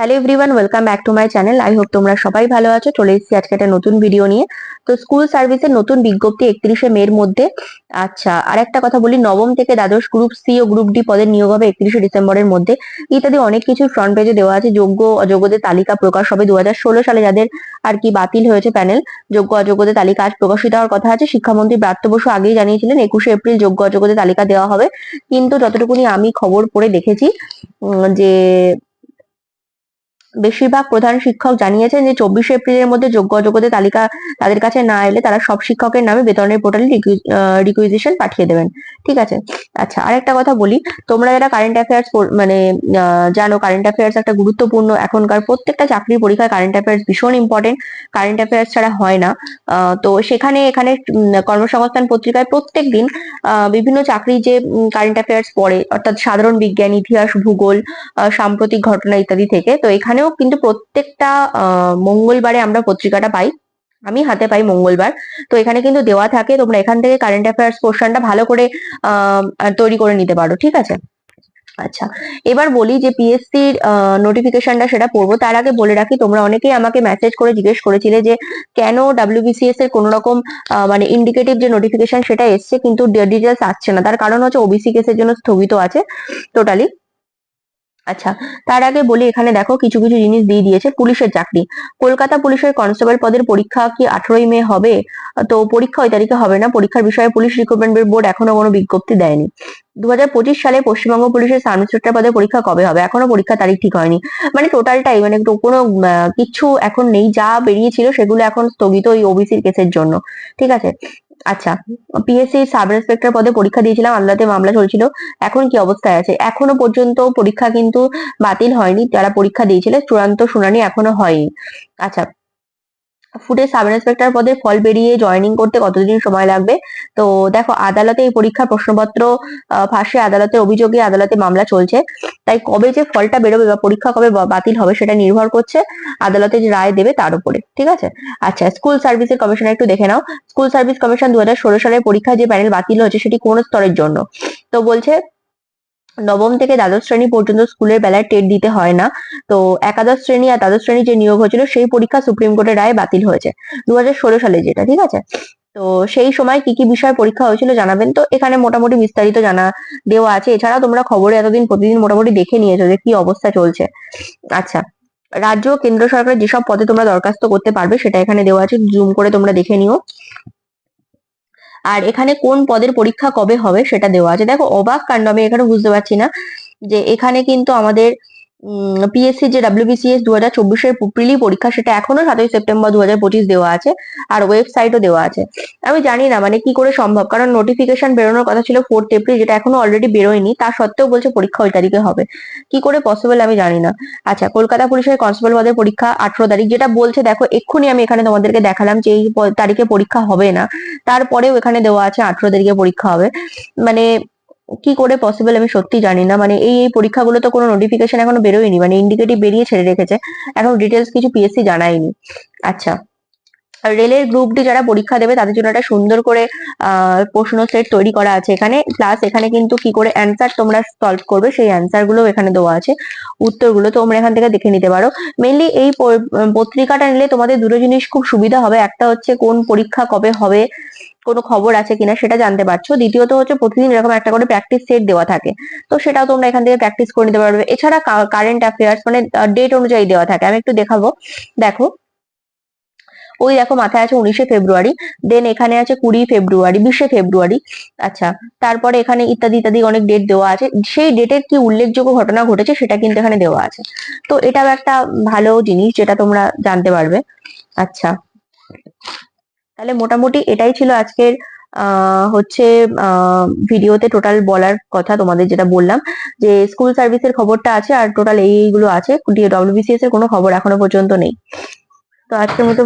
Hello everyone welcome back to my channel I hope তোমরা সবাই ভালো আছো। চলে এসেছি আজকে একটা নতুন ভিডিও নিয়ে। তো স্কুল সার্ভিসের নতুন বিজ্ঞপ্তি একত্রিশে মের মধ্যে। আচ্ছা আর একটা কথা বলি, নবম থেকে দ্বাদশ গ্রুপ সি ও গ্রুপ ডি পদের নিয়োগ হবে একত্রিশে ডিসেম্বরের মধ্যে। ইত্যাদি অনেক কিছু ফ্রন্ট পেজে দেওয়া আছে। যোগ্য অযোগ্যদের তালিকা প্রকাশ হবে দু হাজার ষোলো সালে যাদের আর কি বাতিল হয়েছে প্যানেল যোগ্য অযোগ্যদের তালিকা আজ প্রকাশিত হওয়ার কথা আছে। শিক্ষামন্ত্রী ব্রাত্য বসু আগেই জানিয়েছিলেন, একুশে এপ্রিল যোগ্য অযোগ্যদের তালিকা দেওয়া হবে। কিন্তু যতটুকুনি আমি খবর পড়ে দেখেছি যে বেশিরভাগ প্রধান শিক্ষক জানিয়েছেন যে চব্বিশে এপ্রিলের মধ্যে যোগ্য অযোগ্যদের তালিকা তাদের কাছে না এলে তারা সব শিক্ষকের নামে বেতনের পোর্টালে রিকুইজিশন পাঠিয়ে দেবেন। ঠিক আছে? আচ্ছা আরেকটা কথা বলি। তোমরা যারা কারেন্ট অ্যাফেয়ার্স মানে জানো কারেন্ট অ্যাফেয়ার্স একটা গুরুত্বপূর্ণ এখনকার প্রত্যেকটা চাকরির পরীক্ষায় কারেন্ট অ্যাফেয়ার্স ভীষণ ইম্পর্টেন্ট কারেন্ট অ্যাফেয়ার্স ছাড়া হয় না। তো সেখানে, এখানে কর্মসংস্থান পত্রিকায় প্রত্যেক দিন বিভিন্ন চাকরি যে কারেন্ট অ্যাফেয়ার্স পড়ে, অর্থাৎ সাধারণ বিজ্ঞান, ইতিহাস, ভূগোল সাম্প্রতিক ঘটনা ইত্যাদি থেকে, তো এখানেও কিন্তু প্রত্যেকটা মঙ্গলবারে আমরা পত্রিকাটা পাই। আমি হাতে পাই মঙ্গলবার। তো এখানে কিন্তু দেওয়া থাকে, তোমরা এখান থেকে কারেন্ট অ্যাফেয়ার্স পোর্শনটা ভালো করে তৈরি করে নিতে পারো, ঠিক আছে? আচ্ছা এবার বলি যে পিএসসির নোটিফিকেশনটা সেটা পড়ব। তার আগে বলে রাখি, তোমরা অনেকেই আমাকে মেসেজ করে জিজ্ঞেস করেছিলে যে, কেন ডাব্লিউবিসিএস এর কোনো রকম মানে ইন্ডিকেটিভ যে নোটিফিকেশন সেটা এসছে, কিন্তু ডিটেলস আসছে না। তার কারণ হচ্ছে ওবিসি কেসের জন্য স্থগিত আছে টোটালি আচ্ছা তার আগে বলি এখানে দেখো কিছু কিছু জিনিস দিয়ে দিয়েছে পুলিশের চাকরি। কলকাতা পুলিশের কনস্টেবল পদের পরীক্ষা কি আঠারোই মে হবে? তো পরীক্ষা ওই তারিখে হবে না, পরীক্ষার বিষয়ে পুলিশ রিক্রুটমেন্ট বোর্ড এখনও কোনো বিজ্ঞপ্তি দেয়নি। দু হাজার পঁচিশ সালে পশ্চিমবঙ্গ পুলিশের সাব ইন্সপেক্টর পদে পরীক্ষা কবে হবে? এখনও পরীক্ষা তারিখ ঠিক হয়নি। মানে টোটালটাই মানে কোনো কিছু এখন নেই, যা বেরিয়েছিল সেগুলো এখন স্থগিত ওই ওবিসির কেসের জন্য। ঠিক আছে? আচ্ছা পিএসসি সাব ইন্সপেক্টর পদে পরীক্ষা দিয়েছিলাম আদালতে মামলা চলছিল। এখন কি অবস্থায় আছে? এখনও পর্যন্ত পরীক্ষা কিন্তু বাতিল হয়নি। যারা পরীক্ষা দিয়েছিল, চূড়ান্ত শুনানি এখনও হয়নি। আচ্ছা ফুটে সাব ইন্সপেক্টর পদে ফল বেরিয়ে জয়েনিং করতে কতদিন সময় লাগবে? তো দেখো, আদালতে এই পরীক্ষার প্রশ্নপত্র ফাঁসে আদালতের অভিযোগে আদালতে মামলা চলছে। তাই কবে যে ফলটা বেরোবে বা পরীক্ষা কবে বাতিল হবে সেটা নির্ভর করছে আদালতে যে রায় দেবে তার উপরে, ঠিক আছে? আচ্ছা স্কুল সার্ভিসের কমিশন একটু দেখে নাও। স্কুল সার্ভিস কমিশন দু হাজার ষোলো সালের পরীক্ষা যে প্যানেল বাতিল হয়েছে সেটি কোন স্তরের জন্য? তো বলছে নবম থেকে দ্বাদশ শ্রেণি পর্যন্ত স্কুলের বেলায় টেট দিতে হয় না। তো একাদশ শ্রেণি আর দ্বাদশ শ্রেণি যে নিয়োগ হয়েছিল, সেই পরীক্ষা সুপ্রিম কোর্টের রায় বাতিল হয়েছে। দুই হাজার ষোলো সালে যেটা, ঠিক আছে? তো সেই সময় কি কি বিষয় পরীক্ষা হয়েছিল জানাবেন? তো এখানে মোটামুটি বিস্তারিত জানা দেওয়া আছে। এছাড়া তোমরা খবরে এতদিন প্রতিদিন মোটামুটি দেখে নিয়েছো যে কি অবস্থা চলছে। আচ্ছা রাজ্য কেন্দ্র সরকার যেসব পদে তোমরা দরখাস্ত করতে পারবে, সেটা এখানে দেওয়া আছে। জুম করে তোমরা দেখে নিও। আর এখানে কোন পদের পরীক্ষা কবে হবে সেটা দেওয়া আছে। দেখো, অবাক কাণ্ড, আমি এখানে বুঝতে পারছি না যে এখানে কিন্তু আমাদের পিএসসি যে ডাব্লিউবিসিএস দু হাজার চব্বিশের প্রিলি পরীক্ষা সেটা এখনও সাতই সেপ্টেম্বর দু হাজার পঁচিশ দেওয়া আছে আর ওয়েবসাইটও দেওয়া আছে। আমি জানি না মানে কি করে সম্ভব, কারণ নোটিফিকেশন বেরোনোর কথা ছিল ফোর্থ এপ্রিল যেটা এখনও অলরেডি বেরোয়নি, তা সত্ত্বেও বলছে পরীক্ষা ওই তারিখে হবে। কি করে পসিবল আমি জানি না। আচ্ছা কলকাতা পুলিশের কনস্টেবল পদের পরীক্ষা আঠারো তারিখ, যেটা বলছে দেখো, এক্ষুনি আমি এখানে তোমাদেরকে দেখালাম যে এই তারিখে পরীক্ষা হবে না। তারপরেও এখানে দেওয়া আছে আঠারো তারিখে পরীক্ষা হবে। মানে কি করে পসিবল আমি সত্যি জানি না। মানে এই এই পরীক্ষাগুলো তো কোনো নোটিফিকেশন এখনও বেরোয়নি। মানে ইন্ডিকেটিভ বেরিয়ে ছেড়ে রেখেছে। এখন ডিটেলস কিছু পিএসসি জানায়নি। আচ্ছা। রেলের গ্রুপ ডি যারা পরীক্ষা দেবে, তাদের জন্য একটা সুন্দর করে প্রশ্ন সেট তৈরি করা আছে এখানে। প্লাস এখানে কিন্তু কি করে অ্যান্সার তোমরা সলভ করবে, সেই অ্যান্সারগুলো এখানে দেওয়া আছে। উত্তরগুলো তোমরা এখান থেকে দেখে নিতে পারো। মেইনলি এই পত্রিকাটা নিলে তোমাদের দুটো জিনিস খুব সুবিধা হবে। একটা হচ্ছে কোন পরীক্ষা কবে হবে কোনো খবর আছে কিনা সেটা জানতে পারছ। দ্বিতীয়ত হচ্ছে প্রতিদিন এরকম একটা করে প্র্যাকটিস সেট দেওয়া থাকে। তো সেটাও তোমরা এখান থেকে প্র্যাকটিস করে নিতে পারবে। এছাড়া কারেন্ট অ্যাফেয়ার্স মানে ডেট অনুযায়ী দেওয়া থাকে। আমি একটু দেখাবো। দেখো, ওই দেখো মাথায় আছে উনিশে ফেব্রুয়ারি দেন এখানে আছে কুড়ি ফেব্রুয়ারি, বিশে ফেব্রুয়ারি। আচ্ছা তারপরে এখানে ইত্যাদি ইত্যাদি অনেক ডেট দেওয়া আছে। সেই ডেটের কি উল্লেখযোগ্য ঘটনা ঘটেছে সেটা কিন্তু এখানে দেওয়া আছে। তো এটাও একটা ভালো জিনিস যেটা তোমরা জানতে পারবে। আচ্ছা তাহলে মোটামুটি এটাই ছিল আজকের হচ্ছে ভিডিওতে টোটাল বলার কথা তোমাদের যেটা বললাম, যে স্কুল সার্ভিসের খবরটা আছে আর টোটাল এইগুলো আছে ডব্লিউবিসিএস এর কোনো খবর এখনও পর্যন্ত নেই। তো আজকের মতো